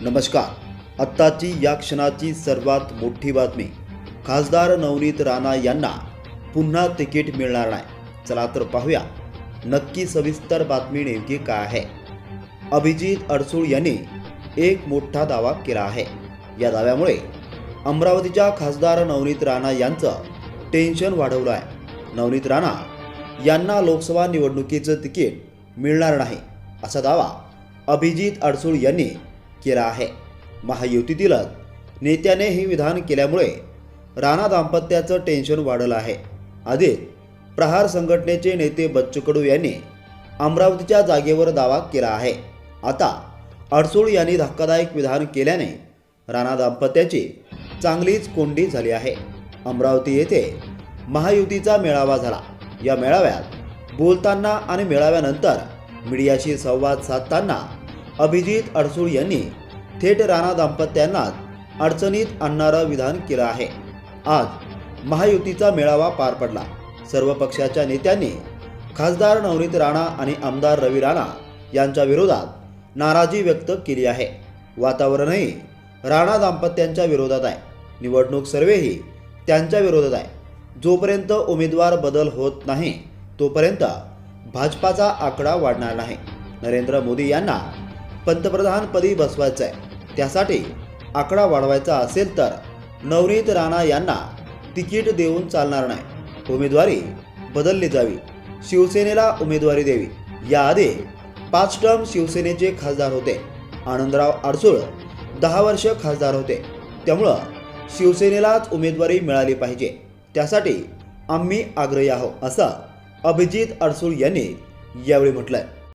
नमस्कार. आत्ताची या क्षणाची सर्वात मोठी बातमी. खासदार नवनीत राणा यांना पुन्हा तिकीट मिळणार नाही. चला तर पाहूया. नक्की सविस्तर बातमी नेमकी काय आहे? अभिजित अडसूळ यांनी एक मोठा दावा केला आहे. या दाव्यामुळे अमरावतीच्या खासदार नवनीत राणा यांचं टेन्शन वाढवलं आहे. नवनीत राणा यांना लोकसभा निवडणुकीचं तिकीट मिळणार नाही असा दावा अभिजित अडसूळ यांनी केला आहे. महायुतीतीलच नेत्याने हे विधान केल्यामुळे राणा दाम्पत्याचं टेन्शन वाढलं आहे. आधीच प्रहार संघटनेचे नेते बच्चू कडू यांनी अमरावतीच्या जागेवर दावा केला आहे. आता अडसूळ यांनी धक्कादायक विधान केल्याने राणा दाम्पत्याची चांगलीच कोंडी झाली आहे. अमरावती येथे महायुतीचा मेळावा झाला. या मेळाव्यात बोलताना आणि मेळाव्यानंतर मीडियाशी संवाद साधताना अभिजित अडसूळ यांनी थेट राणा दाम्पत्यांनाच अडचणीत आणणारं विधान केलं आहे. आज महायुतीचा मेळावा पार पडला. सर्व पक्षाच्या नेत्यांनी खासदार नवनीत राणा आणि आमदार रवी राणा यांच्या विरोधात नाराजी व्यक्त केली आहे. वातावरणही राणा दाम्पत्यांच्या विरोधात आहे. निवडणूक सर्वेही त्यांच्या विरोधात आहे. जोपर्यंत उमेदवार बदल होत नाही तोपर्यंत भाजपाचा आकडा वाढणार नाही. नरेंद्र मोदी यांना पंतप्रधानपदी बसवायचं आहे त्यासाठी आकडा वाढवायचा असेल तर नवनीत राणा यांना तिकीट देऊन चालणार नाही. उमेदवारी बदलली जावी. शिवसेनेला उमेदवारी द्यावी. याआधी पाच टर्म शिवसेनेचे खासदार होते. आनंदराव अडसूळ दहा वर्ष खासदार होते. त्यामुळं शिवसेनेलाच उमेदवारी मिळाली पाहिजे. त्यासाठी आम्ही आग्रही आहोत असं अभिजित अडसूळ यांनी यावेळी म्हटलंय.